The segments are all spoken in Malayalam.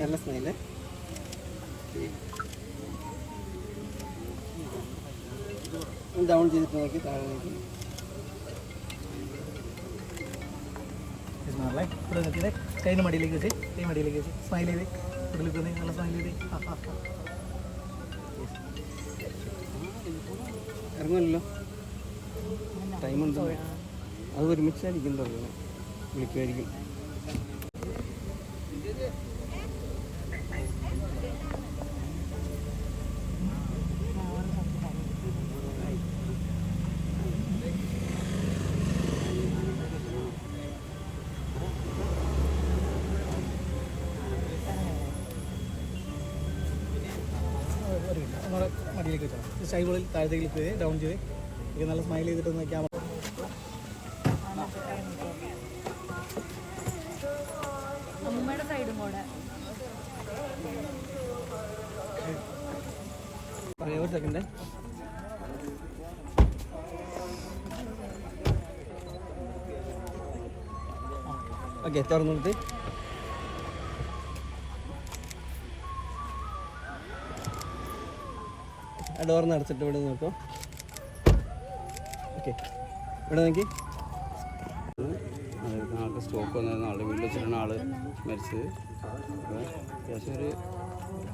നല്ല സ്മൈൽ. ഡൗൺ ചെയ്തിട്ട് നോക്കി താഴെ നോക്കി. ഇവിടെ നോക്കിയത് കൈന് മടിയിലേക്ക് വെച്ച് കൈ മടിയിലേക്ക് വെച്ച്. സ്മൈൽ ചെയ്ത്. ഉള്ളിൽ പോയി നല്ല സ്മൈൽ ചെയ്ത്. ഇറങ്ങുമല്ലോ. ടൈമുണ്ടോ അത് ഒരുമിച്ചായിരിക്കും തുടങ്ങുന്നത് വിളിക്കുമായിരിക്കും. ഒന്നുകൂടെ മടിയിലേക്ക് വെച്ചോളാം ജസ്റ്റ് ഐബോളിൽ താഴത്തേക്ക് ക്ലിക്ക് ചെയ്ത് ഡൗൺ ചെയ്ത് എനിക്ക് നല്ല സ്മൈൽ ചെയ്തിട്ട് ഒന്ന് ക്യാമറ അമ്മൂമ്മയുടെ സൈഡും കൂടെ. പറയാം ഒരു സെക്കൻഡ് ഓക്കെ തുറന്നു ആ ഡോറിന്ന് നടത്തിട്ട് ഇവിടെ നോക്കാം. ഓക്കെ ഇവിടെ നോക്കി. ആൾക്ക് സ്റ്റോക്ക് വന്നിരുന്ന ആൾ വീട്ടിൽ വെച്ചിട്ടാണ് ആൾ മരിച്ചത്. അത്യാവശ്യം ഒരു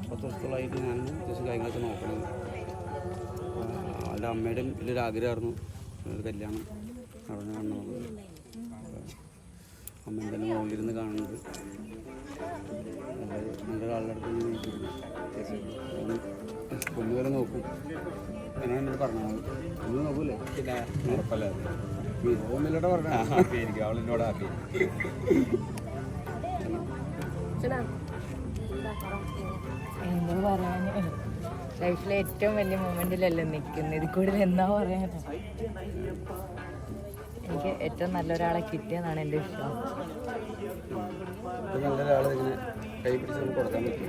പത്ത് വർഷത്തോളമായിട്ട് ഞാൻ അത്യാവശ്യം കാര്യങ്ങളൊക്കെ നോക്കണത് അവളുടെ അമ്മയുടെയും വലിയൊരു ആഗ്രഹമായിരുന്നു. കല്യാണം അവിടെ കാണണമെന്നുള്ളത് അമ്മ തന്നെ മുകളിലിരുന്ന് കാണുന്നത്. നല്ല നല്ലൊരാളുടെ അടുത്ത് പൊന്നുപോലെ നോക്കും. അങ്ങനെ എന്നോട് പറഞ്ഞത് ഒന്ന് നോക്കൂലേ? പിന്നെ? ഉറപ്പല്ലേ? ഒന്നിലോട്ട് പറഞ്ഞ ഹാപ്പി ആയിരിക്കും. അവളിനോട് ഹാപ്പി എന്തോ പറയാന്? ലൈഫിലെ ഏറ്റവും വലിയ മൊമെന്റിലല്ലേ നിൽക്കുന്നത്. ഇതിൽ കൂടുതൽ എന്താ പറയാൻ എനിക്ക് ഏറ്റവും നല്ലൊരാളെ കിട്ടിയെന്നാണ് എന്റെ ഇഷ്ടം നല്ലൊരാളെ ഇങ്ങനെ കൈ പിടിച്ച് കൊടുക്കാൻ പറ്റും.